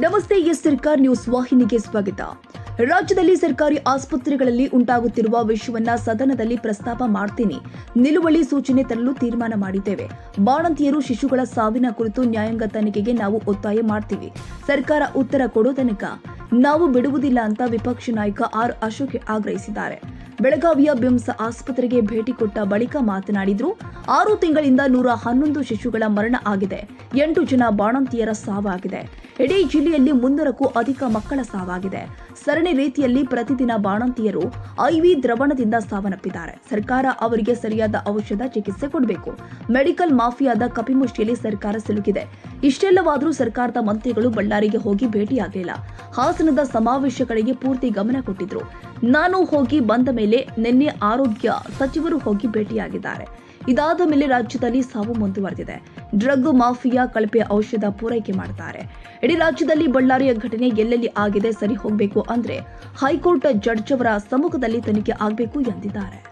ನಮಸ್ತೆ, ಎಸ್ ಸರ್ಕಾರ್ ನ್ಯೂಸ್ ವಾಹಿನಿಗೆ ಸ್ವಾಗತ. ರಾಜ್ಯದಲ್ಲಿ ಸರ್ಕಾರಿ ಆಸ್ಪತ್ರೆಗಳಲ್ಲಿ ಉಂಟಾಗುತ್ತಿರುವ ವಿಷಯವನ್ನ ಸದನದಲ್ಲಿ ಪ್ರಸ್ತಾಪ ಮಾಡ್ತೀನಿ. ನಿಲುವಳಿ ಸೂಚನೆ ತರಲು ತೀರ್ಮಾನ ಮಾಡಿದ್ದೇವೆ. ಬಾಣಂತಿಯರು ಶಿಶುಗಳ ಸಾವಿನ ಕುರಿತು ನ್ಯಾಯಾಂಗ ತನಿಖೆಗೆ ನಾವು ಒತ್ತಾಯ ಮಾಡ್ತೀವಿ. ಸರ್ಕಾರ ಉತ್ತರ ಕೊಡೋ ತನಕ ನಾವು ಬಿಡುವುದಿಲ್ಲ ಅಂತ ವಿಪಕ್ಷ ನಾಯಕ ಆರ್ ಅಶೋಕ್ ಆಗ್ರಹಿಸಿದ್ದಾರೆ. ಬೆಳಗಾವಿಯ ಬಿಮ್ಸ್ ಆಸ್ಪತ್ರೆಗೆ ಭೇಟಿ ಕೊಟ್ಟ ಬಳಿಕ ಮಾತನಾಡಿದ್ರು, ಆರು ತಿಂಗಳಿಂದ ನೂರ ಹನ್ನೊಂದು ಶಿಶುಗಳ ಮರಣ ಆಗಿದೆ. ಎಂಟು ಜನ ಬಾಣಂತಿಯರ ಸಾವಾಗಿದೆ. ಇಡೀ ಜಿಲ್ಲೆಯಲ್ಲಿ ಮುನ್ನೂರಕ್ಕೂ ಅಧಿಕ ಮಕ್ಕಳ ಸಾವಾಗಿದೆ. ಸರಣಿ ರೀತಿಯಲ್ಲಿ ಪ್ರತಿದಿನ ಬಾಣಂತಿಯರು ಐವಿ ದ್ರವಣದಿಂದ ಸಾವನ್ನಪ್ಪಿದ್ದಾರೆ. ಸರ್ಕಾರ ಅವರಿಗೆ ಸರಿಯಾದ ಔಷಧ ಚಿಕಿತ್ಸೆ ಕೊಡಬೇಕು. ಮೆಡಿಕಲ್ ಮಾಫಿಯಾದ ಕಪಿಮುಷ್ಟಿಯಲ್ಲಿ ಸರ್ಕಾರ ಸಿಲುಕಿದೆ. ಇಷ್ಟೆಲ್ಲವಾದರೂ ಸರ್ಕಾರದ ಮಂತ್ರಿಗಳು ಬಳ್ಳಾರಿಗೆ ಹೋಗಿ ಭೇಟಿಯಾಗಲಿಲ್ಲ. ಹಾಸನದ ಸಮಾವೇಶಗಳಿಗೆ ಪೂರ್ತಿ ಗಮನ ಕೊಟ್ಟಿದ್ರು. ನಾನು ಹೋಗಿ ಬಂದ ಮೇಲೆ ನಿನ್ನೆ ಆರೋಗ್ಯ ಸಚಿವರು ಹೋಗಿ ಭೇಟಿಯಾಗಿದ್ದಾರೆ. ಇದಾದ ಮೇಲೆ ರಾಜ್ಯದಲ್ಲಿ ಸಾವು ಮುಂದುವರೆದಿದೆ. ಡ್ರಗ್ ಮಾಫಿಯಾ ಕಳಪೆ ಔಷಧ ಪೂರೈಕೆ ಮಾಡ್ತಾರೆ. ಇಡೀ ರಾಜ್ಯದಲ್ಲಿ ಬಳ್ಳಾರಿಯ ಘಟನೆ ಎಲ್ಲೆಲ್ಲಿ ಆಗಿದೆ, ಸರಿ ಹೋಗಬೇಕು ಅಂದ್ರೆ ಹೈಕೋರ್ಟ್ ಜಡ್ಜ್ ಅವರ ಸಮ್ಮುಖದಲ್ಲಿ ತನಿಖೆ ಆಗಬೇಕು ಎಂದಿದ್ದಾರೆ.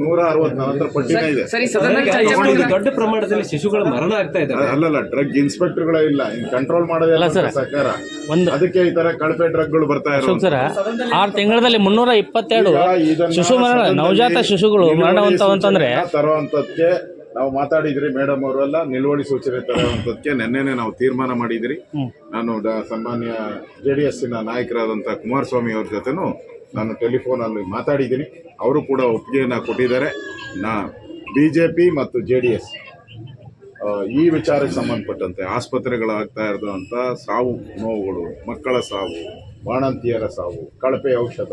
ನೂರ ಅರವತ್ ನಲವತ್ತರ ಪಟ್ಟಿನೇ ಇದೆ ದೊಡ್ಡ ಪ್ರಮಾಣದಲ್ಲಿ ಶಿಶುಗಳು ಮರಣ ಆಗ್ತಾ ಇದ್ದಾರೆ. ಅಲ್ಲಲ್ಲ ಡ್ರಗ್ ಇನ್ಸ್ಪೆಕ್ಟರ್ಗಳೇ ಇಲ್ಲ. ಕಂಟ್ರೋಲ್ ಮಾಡೋದೇ ಅಲ್ಲ ಸರ್. ಸರ್ಕಾರ. ಒಂದು ಅದಕ್ಕೆ ಈ ತರ ಕಳಪೆ ಡ್ರಗ್ಗಳು ಬರ್ತಾ ಇರೋದು. ಸರ್ ಆರು ತಿಂಗಳಲ್ಲಿ ಮುನ್ನೂರ ಇಪ್ಪತ್ತೆರಡು ಶಿಶು ಮರಣ ನವಜಾತ ಶಿಶುಗಳು ಮರಣ ಅಂತಂದ್ರೆ ತರುವಂತದ್ಕೆ ನಾವು ಮಾತಾಡಿದ್ರಿ ಮೇಡಮ್ ಅವರೆಲ್ಲ ನಿಲುವಳಿ ಸೂಚನೆ ತರುವಂತದ್ಕೆ ನಿನ್ನೆನೆ ನಾವು ತೀರ್ಮಾನ ಮಾಡಿದ್ರಿ. ನಾನು ಸನ್ಮಾನ್ಯ ಜೆ ಡಿ ಎಸ್ಸಿನ ನಾಯಕರಾದಂಥ ಕುಮಾರಸ್ವಾಮಿ ಅವ್ರ ಜೊತೆನೂ ನಾನು ಟೆಲಿಫೋನಲ್ಲಿ ಮಾತಾಡಿದ್ದೀನಿ. ಅವರು ಕೂಡ ಒಪ್ಪಿಗೆಯನ್ನು ಕೊಟ್ಟಿದ್ದಾರೆ. ನಾ ಬಿ ಜೆ ಪಿ ಮತ್ತು ಜೆ ಡಿ ಎಸ್ ಈ ವಿಚಾರಕ್ಕೆ ಸಂಬಂಧಪಟ್ಟಂತೆ ಆಸ್ಪತ್ರೆಗಳಾಗ್ತಾ ಇರೋದಂಥ ಸಾವು, ನೋವುಗಳು, ಮಕ್ಕಳ ಸಾವು, ಬಾಣಂತಿಯರ ಸಾವು, ಕಳಪೆ ಔಷಧ,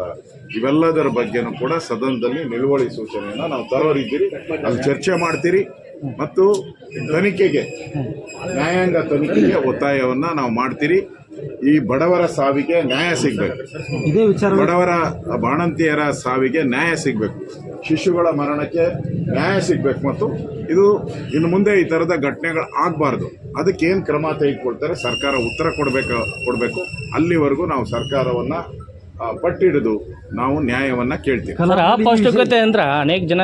ಇವೆಲ್ಲದರ ಬಗ್ಗೆನೂ ಕೂಡ ಸದನದಲ್ಲಿ ನಿಲುವಳಿ ಸೂಚನೆಯನ್ನು ನಾವು ತರೋರಿದ್ದೀರಿ. ಅಲ್ಲಿ ಚರ್ಚೆ ಮಾಡ್ತೀರಿ. ಮತ್ತು ತನಿಖೆಗೆ, ನ್ಯಾಯಾಂಗ ತನಿಖೆಗೆ ಒತ್ತಾಯವನ್ನು ನಾವು ಮಾಡ್ತೀರಿ. ಈ ಬಡವರ ಸಾವಿಗೆ ನ್ಯಾಯ ಸಿಗಬೇಕು. ಇದೇ ವಿಚಾರ ಬಡವರ ಬಾಣಂತಿಯರ ಸಾವಿಗೆ ನ್ಯಾಯ ಸಿಗಬೇಕು. ಶಿಶುಗಳ ಮರಣಕ್ಕೆ ನ್ಯಾಯ ಸಿಗಬೇಕು ಮತ್ತು ಇದು ಇನ್ನು ಮುಂದೆ ಈ ಥರದ ಘಟನೆಗಳು ಆಗಬಾರ್ದು. ಅದಕ್ಕೆ ಏನು ಕ್ರಮ ತೆಗೆದುಕೊಳ್ತಾರೆ? ಸರ್ಕಾರ ಉತ್ತರ ಕೊಡಬೇಕು ಕೊಡಬೇಕು. ಅಲ್ಲಿವರೆಗೂ ನಾವು ಸರ್ಕಾರವನ್ನು ಪಟ್ಟಿಡಿದು ನಾವು ನ್ಯಾಯವನ್ನು ಕೇಳ್ತೀವಿ. ಅಂದ್ರೆ ಅನೇಕ ಜನ